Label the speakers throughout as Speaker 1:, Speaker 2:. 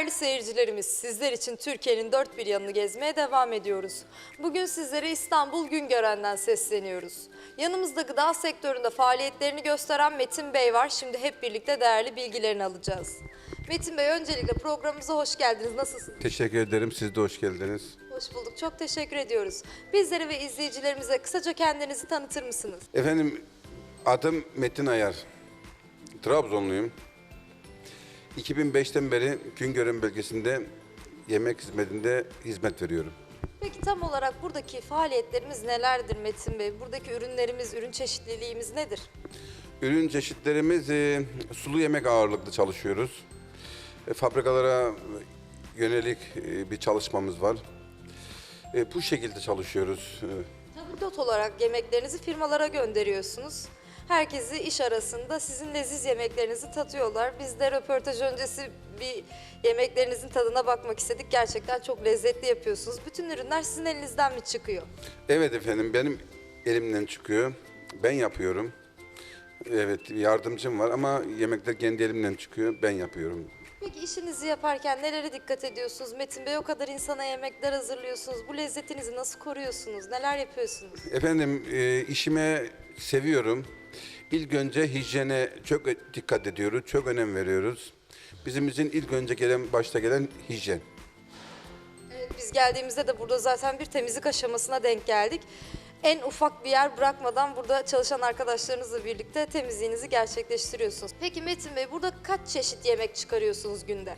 Speaker 1: Değerli seyircilerimiz, sizler için Türkiye'nin dört bir yanını gezmeye devam ediyoruz. Bugün sizlere İstanbul Güngören'den sesleniyoruz. Yanımızda gıda sektöründe faaliyetlerini gösteren Metin Bey var. Şimdi hep birlikte değerli bilgilerini alacağız. Metin Bey öncelikle programımıza hoş geldiniz. Nasılsınız?
Speaker 2: Teşekkür ederim. Siz de hoş geldiniz.
Speaker 1: Hoş bulduk. Çok teşekkür ediyoruz. Bizlere ve izleyicilerimize kısaca kendinizi tanıtır mısınız?
Speaker 2: Efendim adım Metin Ayar. Trabzonluyum. 2005'ten beri Güngören bölgesinde yemek hizmetinde hizmet veriyorum.
Speaker 1: Peki tam olarak buradaki faaliyetlerimiz nelerdir Metin Bey? Buradaki ürünlerimiz, ürün çeşitliliğimiz nedir?
Speaker 2: Ürün çeşitlerimiz e, sulu yemek ağırlıklı çalışıyoruz. E, fabrikalara yönelik e, bir çalışmamız var. E, bu şekilde çalışıyoruz. E,
Speaker 1: Tabldot olarak yemeklerinizi firmalara gönderiyorsunuz. Herkesi iş arasında sizin leziz yemeklerinizi tatıyorlar. Biz de röportaj öncesi bir yemeklerinizin tadına bakmak istedik. Gerçekten çok lezzetli yapıyorsunuz. Bütün ürünler sizin elinizden mi çıkıyor?
Speaker 2: Evet efendim benim elimden çıkıyor. Ben yapıyorum. Evet yardımcım var ama yemekler kendi elimden çıkıyor. Ben yapıyorum.
Speaker 1: Peki işinizi yaparken nelere dikkat ediyorsunuz? Metin Bey o kadar insana yemekler hazırlıyorsunuz. Bu lezzetinizi nasıl koruyorsunuz? Neler yapıyorsunuz?
Speaker 2: Efendim e, işime seviyorum. İlk önce hijyene çok dikkat ediyoruz. Çok önem veriyoruz. Bizim için ilk önce gelen başta gelen hijyen.
Speaker 1: Evet, biz geldiğimizde de burada zaten bir temizlik aşamasına denk geldik. En ufak bir yer bırakmadan burada çalışan arkadaşlarınızla birlikte temizliğinizi gerçekleştiriyorsunuz. Peki Metin Bey burada kaç çeşit yemek çıkarıyorsunuz günde?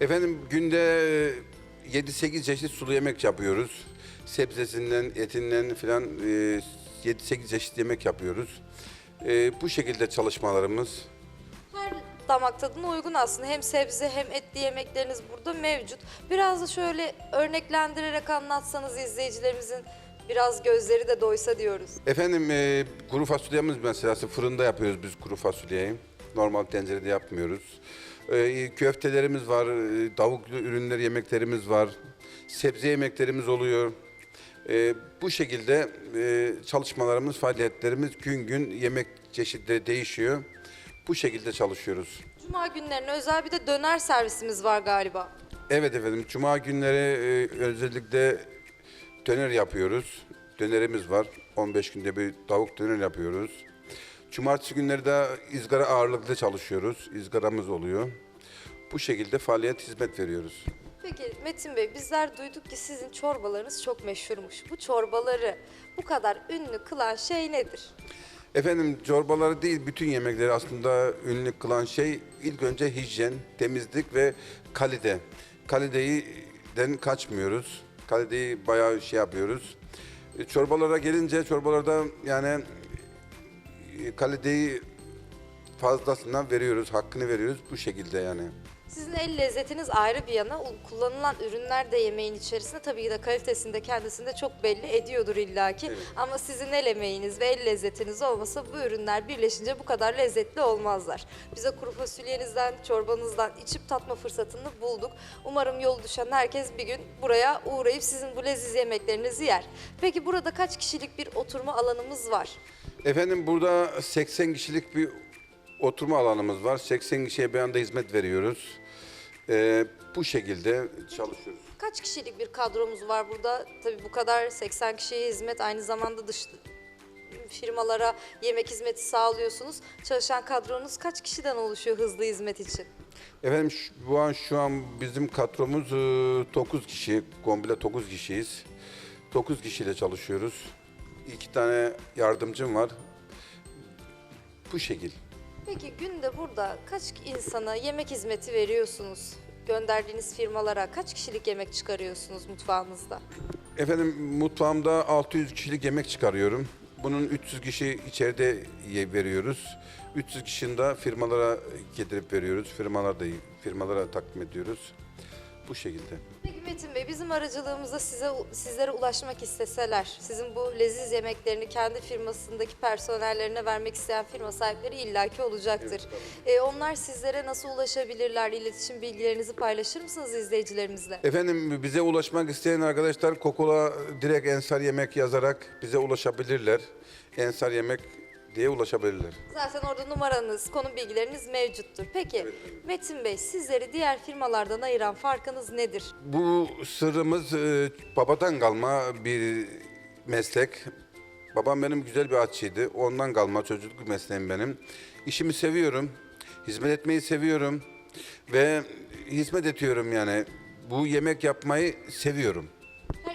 Speaker 2: Efendim günde e, 7-8 çeşit sulu yemek yapıyoruz. Sebzesinden, etinden filan e, 7-8 çeşit yemek yapıyoruz. E, bu şekilde çalışmalarımız.
Speaker 1: Her damak tadına uygun aslında. Hem sebze hem etli yemekleriniz burada mevcut. Biraz da şöyle örneklendirerek anlatsanız izleyicilerimizin biraz gözleri de doysa diyoruz.
Speaker 2: Efendim e, kuru fasulyemiz mesela fırında yapıyoruz biz kuru fasulyeyi. Normal tencerede yapmıyoruz. E, köftelerimiz var, e, tavuklu ürünler yemeklerimiz var. Sebze yemeklerimiz oluyor. E, bu şekilde e, çalışmalarımız, faaliyetlerimiz gün gün yemek çeşitleri değişiyor. Bu şekilde çalışıyoruz.
Speaker 1: Cuma günlerine özel bir de döner servisimiz var galiba.
Speaker 2: Evet efendim, Cuma günleri e, özellikle döner yapıyoruz. Dönerimiz var. 15 günde bir tavuk döner yapıyoruz. Cumartesi günleri de izgara ağırlıklı çalışıyoruz. İzgaramız oluyor. Bu şekilde faaliyet hizmet veriyoruz.
Speaker 1: Peki Metin Bey bizler duyduk ki sizin çorbalarınız çok meşhurmuş. Bu çorbaları bu kadar ünlü kılan şey nedir?
Speaker 2: Efendim çorbaları değil bütün yemekleri aslında ünlü kılan şey ilk önce hijyen, temizlik ve kalite. Kaliteden kaçmıyoruz. Kaliteyi bayağı şey yapıyoruz. E, Çorbalara gelince çorbalarda yani e, kaliteyi fazlasından veriyoruz, hakkını veriyoruz bu şekilde yani.
Speaker 1: Sizin el lezzetiniz ayrı bir yana kullanılan ürünler de yemeğin içerisinde tabii ki de kalitesinde kendisinde çok belli ediyordur illaki.
Speaker 2: Evet.
Speaker 1: Ama sizin el emeğiniz ve el lezzetiniz olmasa bu ürünler birleşince bu kadar lezzetli olmazlar. Bize kuru fasulyenizden, çorbanızdan içip tatma fırsatını bulduk. Umarım yolu düşen herkes bir gün buraya uğrayıp sizin bu leziz yemeklerinizi yer. Peki burada kaç kişilik bir oturma alanımız var?
Speaker 2: Efendim burada 80 kişilik bir oturma alanımız var. 80 kişiye bir anda hizmet veriyoruz. E, bu şekilde çalışıyoruz.
Speaker 1: Kaç kişilik bir kadromuz var burada? Tabii bu kadar 80 kişiye hizmet aynı zamanda dış firmalara yemek hizmeti sağlıyorsunuz. Çalışan kadronuz kaç kişiden oluşuyor hızlı hizmet için?
Speaker 2: Efendim şu, bu an şu an bizim kadromuz 9 kişi, komple 9 kişiyiz. 9 kişiyle çalışıyoruz. İki tane yardımcım var. Bu şekil.
Speaker 1: Peki günde burada kaç insana yemek hizmeti veriyorsunuz? Gönderdiğiniz firmalara kaç kişilik yemek çıkarıyorsunuz mutfağınızda?
Speaker 2: Efendim mutfağımda 600 kişilik yemek çıkarıyorum. Bunun 300 kişi içeride veriyoruz. 300 kişinin de firmalara getirip veriyoruz. Firmalar da firmalara takdim ediyoruz. Bu şekilde.
Speaker 1: Peki Metin Bey bizim aracılığımızda size sizlere ulaşmak isteseler, sizin bu leziz yemeklerini kendi firmasındaki personellerine vermek isteyen firma sahipleri illaki olacaktır. Ee, onlar sizlere nasıl ulaşabilirler? İletişim bilgilerinizi paylaşır mısınız izleyicilerimizle?
Speaker 2: Efendim bize ulaşmak isteyen arkadaşlar Kokola direkt Ensar Yemek yazarak bize ulaşabilirler. Ensar Yemek diye ulaşabilirler.
Speaker 1: Zaten orada numaranız, konum bilgileriniz mevcuttur. Peki Metin Bey sizleri diğer firmalardan ayıran farkınız nedir?
Speaker 2: Bu sırrımız e, babadan kalma bir meslek. Babam benim güzel bir atçıydı. Ondan kalma çocukluk mesleğim benim. İşimi seviyorum. Hizmet etmeyi seviyorum. Ve hizmet ediyorum yani. Bu yemek yapmayı seviyorum.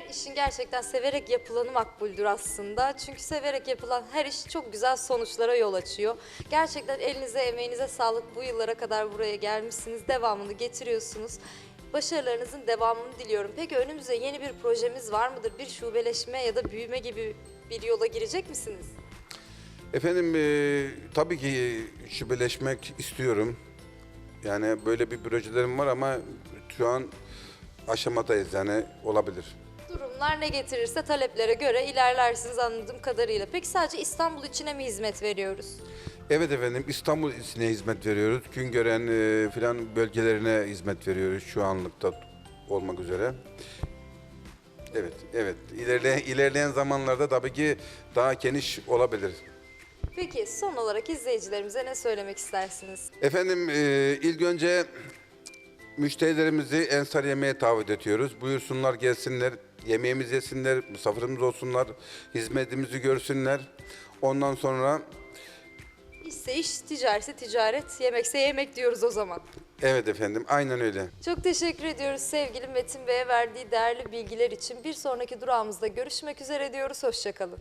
Speaker 1: İşin gerçekten severek yapılanı makbuldür aslında. Çünkü severek yapılan her iş çok güzel sonuçlara yol açıyor. Gerçekten elinize, emeğinize sağlık. Bu yıllara kadar buraya gelmişsiniz. Devamını getiriyorsunuz. Başarılarınızın devamını diliyorum. Peki önümüzde yeni bir projemiz var mıdır? Bir şubeleşme ya da büyüme gibi bir yola girecek misiniz?
Speaker 2: Efendim e, tabii ki şubeleşmek istiyorum. Yani böyle bir projelerim var ama şu an aşamadayız yani olabilir.
Speaker 1: Durumlar ne getirirse taleplere göre ilerlersiniz anladığım kadarıyla. Peki sadece İstanbul içine mi hizmet veriyoruz?
Speaker 2: Evet efendim İstanbul içine hizmet veriyoruz. Güngören e, filan bölgelerine hizmet veriyoruz şu anlıkta olmak üzere. Evet, evet. İlerleyen, ilerleyen zamanlarda tabii ki daha geniş olabilir.
Speaker 1: Peki son olarak izleyicilerimize ne söylemek istersiniz?
Speaker 2: Efendim e, ilk önce müşterilerimizi Ensar yemeğe davet ediyoruz. Buyursunlar gelsinler, yemeğimizi yesinler, misafirimiz olsunlar, hizmetimizi görsünler. Ondan sonra
Speaker 1: İşse iş, ticaretse ticaret, yemekse yemek diyoruz o zaman.
Speaker 2: evet efendim aynen öyle.
Speaker 1: Çok teşekkür ediyoruz sevgili Metin Bey'e verdiği değerli bilgiler için. Bir sonraki durağımızda görüşmek üzere diyoruz. Hoşçakalın.